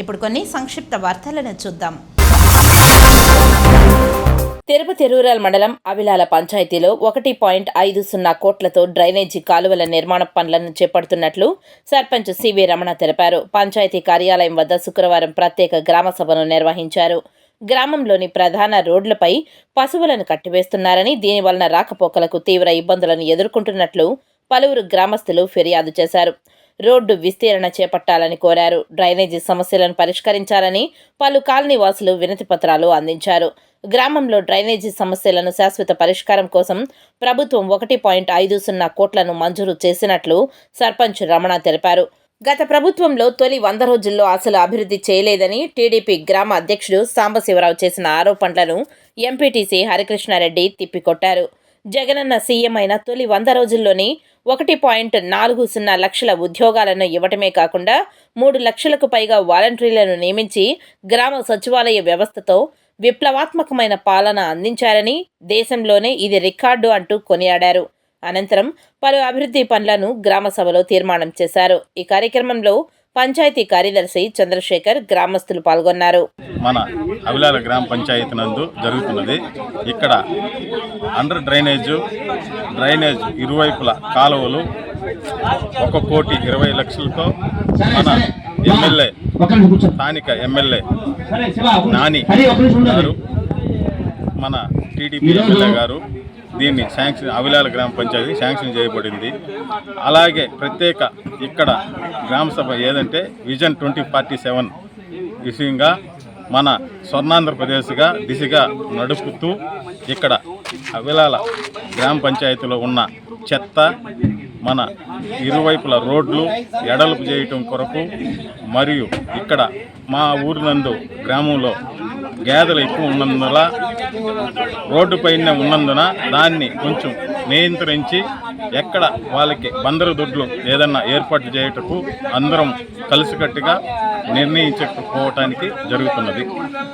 ఇప్పుడు కొన్ని సంక్షిప్త వార్తలను చూద్దాం. తిరుపతి రూరల్ మండలం అవిలాల పంచాయతీలో ఒకటి పాయింట్ ఐదు సున్నా కోట్లతో డ్రైనేజీ కాలువల నిర్మాణ పనులను చేపడుతున్నట్లు సర్పంచ్ సివి రమణ తెలిపారు. పంచాయతీ కార్యాలయం వద్ద శుక్రవారం ప్రత్యేక గ్రామ సభను నిర్వహించారు. గ్రామంలోని ప్రధాన రోడ్లపై పశువులను కట్టివేస్తున్నారని దీనివలన రాకపోకలకు తీవ్ర ఇబ్బందులను ఎదుర్కొంటున్నట్లు పలువురు గ్రామస్తులు ఫిర్యాదు చేశారు. రోడ్డు విస్తీరణ చేపట్టాలని కోరారు. డ్రైనేజీ సమస్యలను పరిష్కరించాలని పలు కాలనీ వాసులు వినతి పత్రాలు అందించారు. గ్రామంలో డ్రైనేజీ సమస్యలను శాశ్వత పరిష్కారం కోసం ప్రభుత్వం ఒకటి పాయింట్ ఐదు సున్నా కోట్లను మంజూరు చేసినట్లు సర్పంచ్ రమణ తెలిపారు. గత ప్రభుత్వంలో తొలి వంద రోజుల్లో అసలు అభివృద్ధి చేయలేదని టీడీపీ గ్రామ అధ్యక్షుడు సాంబశివరావు చేసిన ఆరోపణలను ఎంపీటీసీ హరికృష్ణారెడ్డి తిప్పికొట్టారు. జగనన్న సీఎం అయిన తొలి వంద రోజుల్లోని ఒకటి పాయింట్ నాలుగు సున్నా లక్షల ఉద్యోగాలను ఇవ్వటమే కాకుండా మూడు లక్షలకు పైగా వాలంటీర్లను నియమించి గ్రామ సచివాలయ వ్యవస్థతో విప్లవాత్మకమైన పాలన అందించారని దేశంలోనే ఇది రికార్డు అంటూ కొనియాడారు. అనంతరం పలు అభివృద్ధి పనులను గ్రామ సభలో తీర్మానం చేశారు. ఈ కార్యక్రమంలో పంచాయతీ కార్యదర్శి చంద్రశేఖర్ గ్రామస్తులు పాల్గొన్నారు. మన అవిలాల గ్రామ పంచాయతీ నందు జరుగుతున్నది. ఇక్కడ అండర్ డ్రైనేజ్ డ్రైనేజ్ ఇరువైపుల కాలువలు ఒక కోటి ఇరవై లక్షలతో మన ఎమ్మెల్యే స్థానిక ఎమ్మెల్యే నాని గారు మన టీడీపీ ఎమ్మెల్యే గారు దీన్ని శాంక్షన్ అవిలాల గ్రామ పంచాయతీ శాంక్షన్ చేయబడింది. అలాగే ప్రత్యేక ఇక్కడ గ్రామ సభ ఏదంటే విజన్ ట్వంటీ ఫార్టీ సెవెన్ విషయంగా మన స్వర్ణాంధ్రప్రదేశ్గా దిశగా నడుపుతూ ఇక్కడ అవిలాల గ్రామ పంచాయతీలో ఉన్న చెత్త మన ఇరువైపుల రోడ్లు ఎడలుపు చేయటం కొరకు మరియు ఇక్కడ మా ఊరి నందు గ్రామంలో గేదెలు ఎక్కువ ఉన్నందున రోడ్డు పైన ఉన్నందున దాన్ని కొంచెం నియంత్రించి ఎక్కడ వాళ్ళకి బందరు దొడ్లు ఏదన్నా ఏర్పాటు చేయుటకు అందరం కలిసికట్టుగా నిర్ణయించుకోవటానికి జరుగుతున్నది.